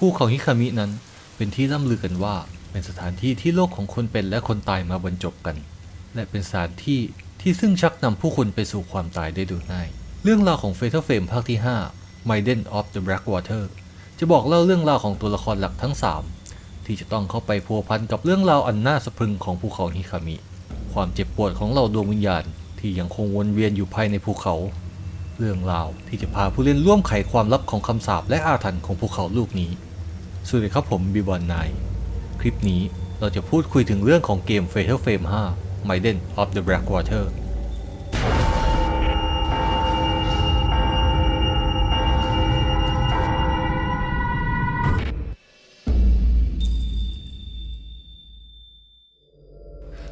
ภูเขาฮิคามินั้นเป็นที่ล่ำลือกันว่าเป็นสถานที่ที่โลกของคนเป็นและคนตายมาบรรจบกัน และเป็นสถานที่ที่ซึ่งชักนำผู้คนไปสู่ความตายได้โดยง่าย เรื่องราวของ Fatal Frame ภาคที่ 5 Maiden of the Blackwater จะบอกเล่าเรื่องราวของตัวละครหลักทั้ง 3 ที่จะต้องเข้าไปพัวพันกับเรื่องราวอันน่าสะพรึงของภูเขาฮิคามิ ความเจ็บปวดของเหล่าดวงวิญญาณที่ยังคงวนเวียนอยู่ภายในภูเขา เรื่องราวที่จะพาผู้เล่นร่วมไขความลับของคำสาปและอาถรรพ์ของภูเขาลูกนี้ สวัสดีครับผมบีบอนนายคลิปนี้เราจะพูดคุยถึงเรื่องของเกม Fatal Frame 5 Maiden of the Blackwater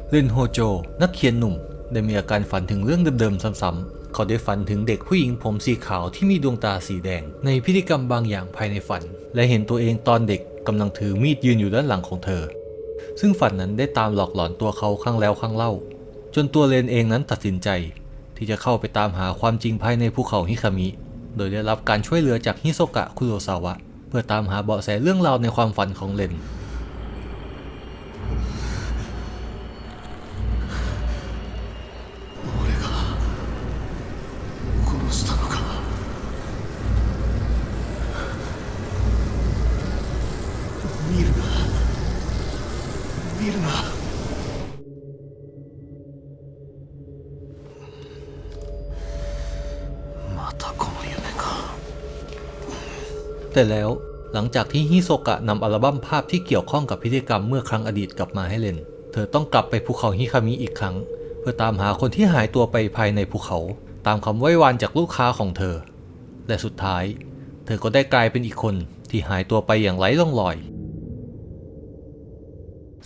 เรนโฮโจ นักเขียนหนุ่ม ได้มีอาการฝันถึงเรื่องเดิมๆซ้ำๆ เขาได้ฝันถึงเด็กผู้หญิงผมสีขาวที่มีดวงตาสีแดง ในพิธีกรรมบางอย่างภายในฝัน และเห็นตัวเองตอนเด็กกำลังถือมีดยืนอยู่ด้านหลังของเธอ ซึ่งฝันนั้นได้ตามหลอกหลอนตัวเขาครั้งแล้วครั้งเล่า จนตัวเรนเองนั้นตัดสินใจ ที่จะเข้าไปตามหาความจริงภายในภูเขาฮิคามิ โดยได้รับการช่วยเหลือจากฮิโซกะคุโรซาวะ เพื่อตามหาเบาะแสเรื่องราวในความฝันของเรน 見るなまたこの夢か แต่แล้วหลังจากที่ฮิโซกะนำอัลบั้มภาพที่เกี่ยวข้องกับพิธีกรรมเมื่อครั้งอดีตกลับมาให้เล่น เธอต้องกลับไปภูเขาฮิคามิอีกครั้ง เพื่อตามหาคนที่หายตัวไปภายในภูเขา ตามคำไว้วานจากลูกค้าของเธอ และสุดท้าย เธอก็ได้กลายเป็นอีกคนที่หายตัวไปอย่างไร้ร่องรอย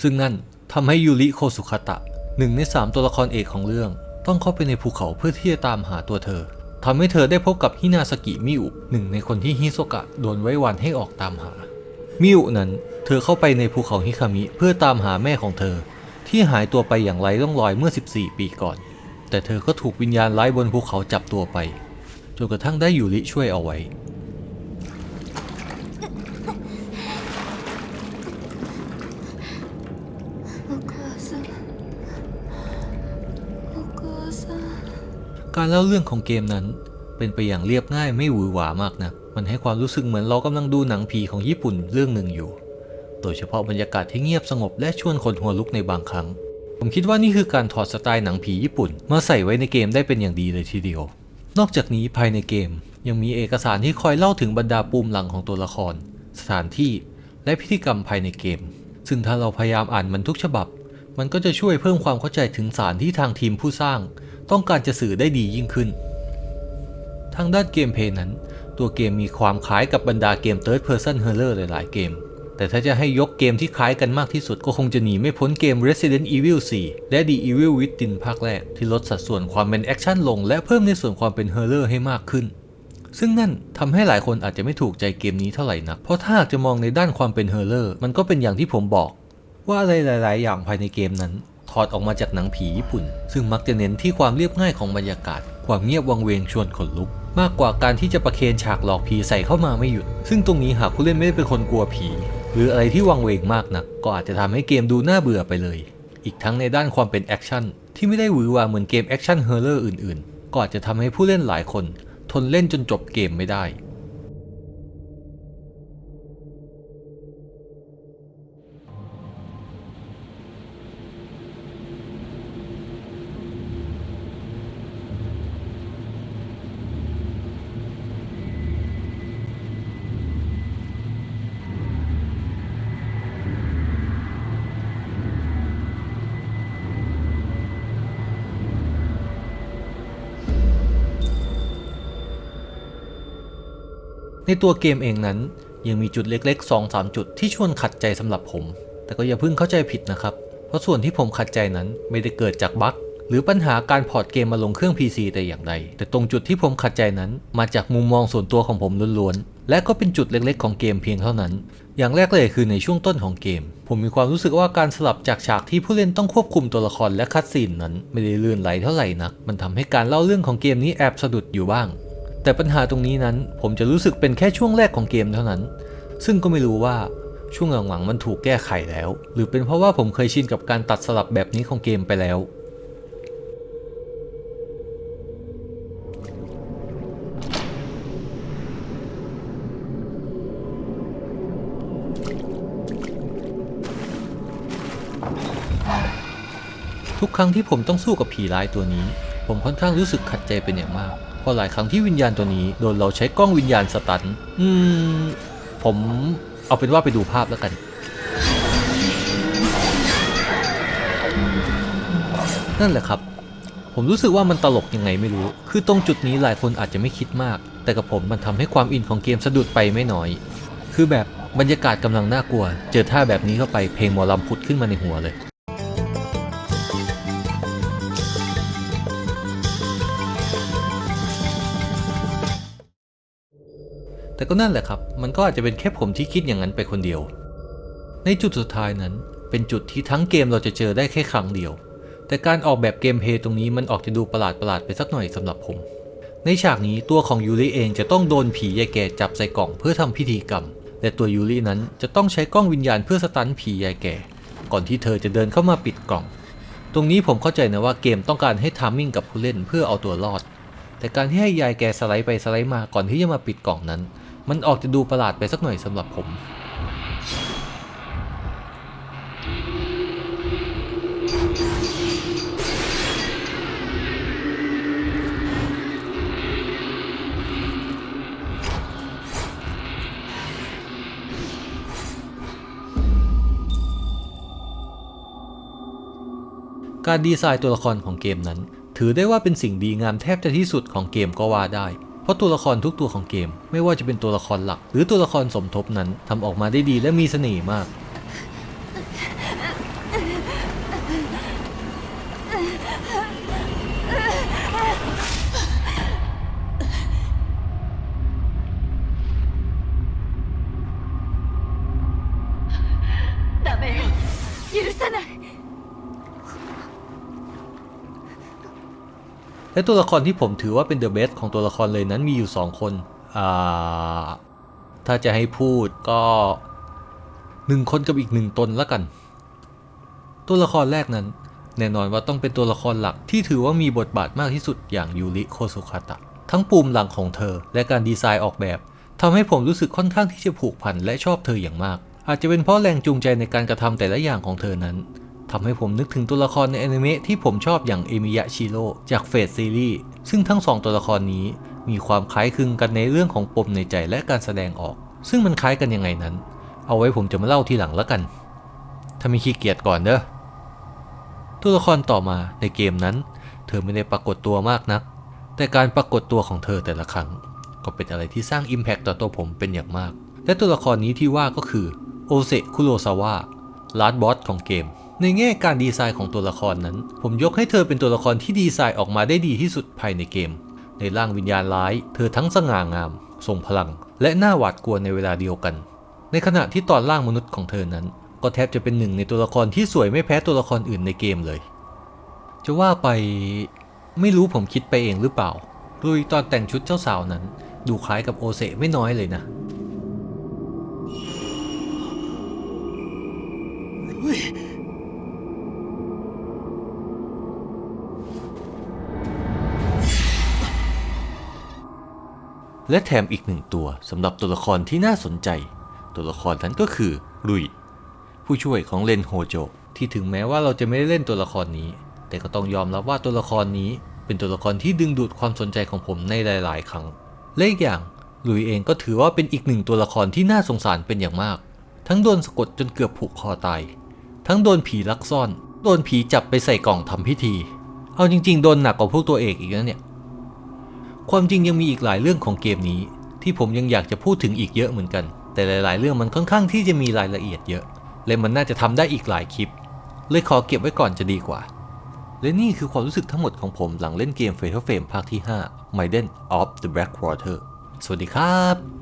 ซึ่งนั่นทำให้ยูริโคสุคาตะหนึ่งในสามตัวละครเอกของเรื่อง ต้องเข้าไปในภูเขาเพื่อที่จะตามหาตัวเธอทำให้เธอได้พบกับฮินาสกิมิอุหนึ่งในคนที่ฮิโซกะโดนไว้วานให้ออกตามหา มิอุนั้นเธอเข้าไปในภูเขาฮิคามิเพื่อตามหาแม่ของเธอ ที่หายตัวไปอย่างไร้ร่องรอยเมื่อ 14 ปีก่อน แต่เธอก็ถูกวิญญาณร้ายบนภูเขาจับตัวไปจนกระทั่งได้ยูริช่วยเอาไว้ การเล่าเรื่องของเกมนั้น เป็นไปอย่างเรียบง่ายไม่หวือหวามากนะมันให้ความรู้สึกเหมือนเรากำลังดูหนังผีของญี่ปุ่นเรื่องหนึ่งอยู่ โดยเฉพาะบรรยากาศที่เงียบสงบและชวนคนหัวลุกในบางครั้ง ผมคิดว่านี่คือการถอดสไตล์หนังผีญี่ปุ่น มาใส่ไว้ในเกมได้เป็นอย่างดีเลยทีเดียว นอกจากนี้ภายในเกมยังมีเอกสารที่คอยเล่าถึงบรรดาปูมหลังของตัวละคร สถานที่ และพิธีกรรมภายในเกม ซึ่งถ้าเราพยายามอ่านมันทุกฉบับ มันก็จะช่วยเพิ่มความเข้าใจถึงสารที่ทางทีมผู้สร้าง ต้องการจะสื่อได้ดียิ่งขึ้น ทางด้านเกมเพย์นั้น ตัวเกมมีความคล้ายกับบรรดาเกม Third Person Horror หลาย ๆ เกม แต่ถ้าจะให้ยกเกมที่คล้ายกันมากที่สุดก็คงจะหนีไม่พ้นเกม Resident Evil 4 และ The Evil Within ภาคแรก ที่ลดสัดส่วนความเป็นแอคชั่นลง และเพิ่มในส่วนความเป็น Horror ให้มากขึ้นซึ่งนั่นทำให้หลายคนอาจจะไม่ถูกใจเกมนี้เท่าไหร่นัก เพราะถ้าหากจะมองในด้านความเป็น Horror มันก็เป็นอย่างที่ผมบอก ว่าอะไรหลาย ๆ อย่างภายในเกมนั้น ถอดออกมาจากหนังผีญี่ปุ่น ซึ่งมักจะเน้นที่ความเรียบง่ายของบรรยากาศ ความเงียบวังเวงชวนขนลุก มากกว่าการที่จะประเคนฉากหลอกผีใส่เข้ามาไม่หยุด ซึ่งตรงนี้หากผู้เล่นไม่ได้เป็นคนกลัวผี หรืออะไรที่วังเวงมากนัก ก็อาจจะทำให้เกมดูน่าเบื่อไปเลย อีกทั้งในด้านความเป็นแอคชั่นที่ไม่ได้หวือหวาเหมือนเกมแอคชั่นเฮอร์เรอร์อื่น ๆ ก็อาจจะทำให้ผู้เล่นหลายคน ทนเล่นจนจบเกมไม่ได้ ในตัวเกมเองนั้น ยังมีจุดเล็กๆ 2-3 จุดที่ชวนขัดใจสำหรับผม แต่ก็อย่าเพิ่งเข้าใจผิดนะครับ เพราะส่วนที่ผมขัดใจนั้นไม่ได้เกิดจากบั๊กหรือปัญหาการพอร์ตเกมมาลงเครื่อง PC แต่อย่างใด แต่ตรงจุดที่ผมขัดใจนั้น มาจากมุมมองส่วนตัวของผมล้วนๆ และก็เป็นจุดเล็กๆ ของเกมเพียงเท่านั้น อย่างแรกเลยคือในช่วงต้นของเกม ผมมีความรู้สึกว่าการสลับจากฉากที่ผู้เล่นต้องควบคุมตัวละครและคัดซีนนั้น ไม่ได้ลื่นไหลเท่าไหร่นัก มันทำให้การเล่าเรื่องของเกมนี้แอบสะดุดอยู่บ้าง แต่ปัญหาตรงนี้นั้นผมจะรู้สึกเป็นแค่ช่วงแรกของเกมเท่านั้น ซึ่งก็ไม่รู้ว่าช่วงหลังๆมันถูกแก้ไขแล้ว หรือเป็นเพราะว่าผมเคยชินกับการตัดสลับแบบนี้ของเกมไปแล้ว ทุกครั้งที่ผมต้องสู้กับผีร้ายตัวนี้ ผมค่อนข้างรู้สึกขัดใจเป็นอย่างมาก เพราะหลายครั้งที่วิญญาณตัวนี้โดนเราใช้กล้องวิญญาณสตันอืม ผมเอาเป็นว่าไปดูภาพแล้วกันนั่นแหละครับ ผมรู้สึกว่ามันตลกยังไงไม่รู้ คือตรงจุดนี้หลายคนอาจจะไม่คิดมาก แต่กับผมมันทำให้ความอินของเกมสะดุดไปไม่น้อย คือแบบบรรยากาศกำลังน่ากลัว เจอท่าแบบนี้เข้าไปเพลงหมอลำผุดขึ้นมาในหัวเลย แต่ก็นั่นแหละครับ มันก็อาจจะเป็นแค่ผมที่คิดอย่างนั้นไปคนเดียว ในจุดสุดท้ายนั้น เป็นจุดที่ทั้งเกมเราจะเจอได้แค่ครั้งเดียว แต่การออกแบบเกมเพย์ตรงนี้มันออกจะดูประหลาดประหลาดๆไปสักหน่อยสำหรับผม ในฉากนี้ตัวของยูริเองจะต้องโดนผียายแก่จับใส่กล่องเพื่อทำพิธีกรรม และตัวยูรินั้นจะต้องใช้กล้องวิญญาณเพื่อสตันผียายแก่ ก่อนที่เธอจะเดินเข้ามาปิดกล่อง ตรงนี้ผมเข้าใจนะว่าเกมต้องการให้ทามมิ่งกับผู้เล่นเพื่อเอาตัวรอดแต่การที่ให้ยายแกสไลด์ไปสไลด์มาก่อนที่จะมาปิดกล่องนั้น มันออกจะดูประหลาดไปสักหน่อยสำหรับผมการดีไซน์ตัวละครของเกมนั้น ถือได้ว่าเป็นสิ่งดีงามแทบจะที่สุดของเกมก็ว่าได้ ราะตัวละครทุกตัวของเกม ไม่ว่าจะเป็นตัวละครหลัก หรือตัวละครสมทบนั้นทำออกมาได้ดีและมีเสน่ห์มาก และตัวละครที่ผมถือว่าเป็นเดอะเบสของตัวละครเลยนั้นมีอยู่ 2 คนอ่าถ้าจะให้พูดก็หนึ่งคนกับอีกหนึ่งตนละกัน ตัวละครแรกนั้น แน่นอนว่าต้องเป็นตัวละครหลักที่ถือว่ามีบทบาทมากที่สุดอย่างยูริโคสุคาตะ ทั้งปุ่มหลังของเธอ และการดีไซน์ออกแบบทำให้ผมรู้สึกค่อนข้างที่จะผูกพันและชอบเธออย่างมาก อาจจะเป็นเพราะแรงจูงใจในการกระทำแต่ละอย่างของเธอนั้น ทำให้ผมนึกถึงตัวละครในอนิเมะที่ผมชอบอย่างเอมิยะชิโร่จากเฟสซีรีส์ซึ่งทั้งสองตัวละครนี้มีความคล้ายคลึงกันในเรื่องของปมในใจและการแสดงออก ซึ่งมันคล้ายกันยังไงนั้น เอาไว้ผมจะมาเล่าทีหลังแล้วกัน ถ้าม่ขี้เกียจก่อนเด้อตัวละครต่อมาในเกมนั้น เธอไม่ได้ปรากฏตัวมากนัก แต่การปรากฏตัวของเธอแต่ละครั้ง ก็เป็นอะไรที่สร้าง Impact ต่อตัวผมเป็นอย่างมาก และตัวละครนี้ที่ว่าก็คือโอเซคุโรซาวะลาดบอสของเกม ในแง่การดีไซน์ของตัวละครนั้น ผมยกให้เธอเป็นตัวละครที่ดีไซน์ออกมาได้ดีที่สุดภายในเกม ในร่างวิญญาณร้าย เธอทั้งสง่างาม ทรงพลัง และน่าหวาดกลัวในเวลาเดียวกัน ในขณะที่ตอนร่างมนุษย์ของเธอนั้น ก็แทบจะเป็นหนึ่งในตัวละครที่สวยไม่แพ้ตัวละครอื่นในเกมเลย จะว่าไปไม่รู้ผมคิดไปเองหรือเปล่าโดยตอนแต่งชุดเจ้าสาวนั้น ดูคล้ายกับโอเซไม่น้อยเลยนะ และแถมอีกหนึ่งตัวสำหรับตัวละครที่น่าสนใจ ตัวละครนั้นก็คือรุย ผู้ช่วยของเลนโฮโจ ที่ถึงแม้ว่าเราจะไม่ได้เล่นตัวละครนี้ แต่ก็ต้องยอมรับว่าตัวละครนี้ เป็นตัวละครที่ดึงดูดความสนใจของผมในหลาย ๆ ครั้งและอีกอย่างลุยเองก็ถือว่าเป็นอีกหนึ่งตัวละครที่น่าสงสารเป็นอย่างมาก ทั้งโดนสะกดจนเกือบผูกคอตาย ทั้งโดนผีลักซ่อน โดนผีจับไปใส่กล่องทำพิธี เอาจริง ๆ โดนหนักกว่าพวกตัวเอกอีกนะเนี่ย ความจริงยังมีอีกหลายเรื่องของเกมนี้ ที่ผมยังอยากจะพูดถึงอีกเยอะเหมือนกัน แต่หลาย ๆ เรื่องมันค่อนข้างที่จะมีรายละเอียดเยอะ และมันน่าจะทำได้อีกหลายคลิป เลยขอเก็บไว้ก่อนจะดีกว่า และนี่คือความรู้สึกทั้งหมดของผมหลังเล่นเกม Fatal Frame ภาคที่ 5 Maiden of the Blackwater สวัสดีครับ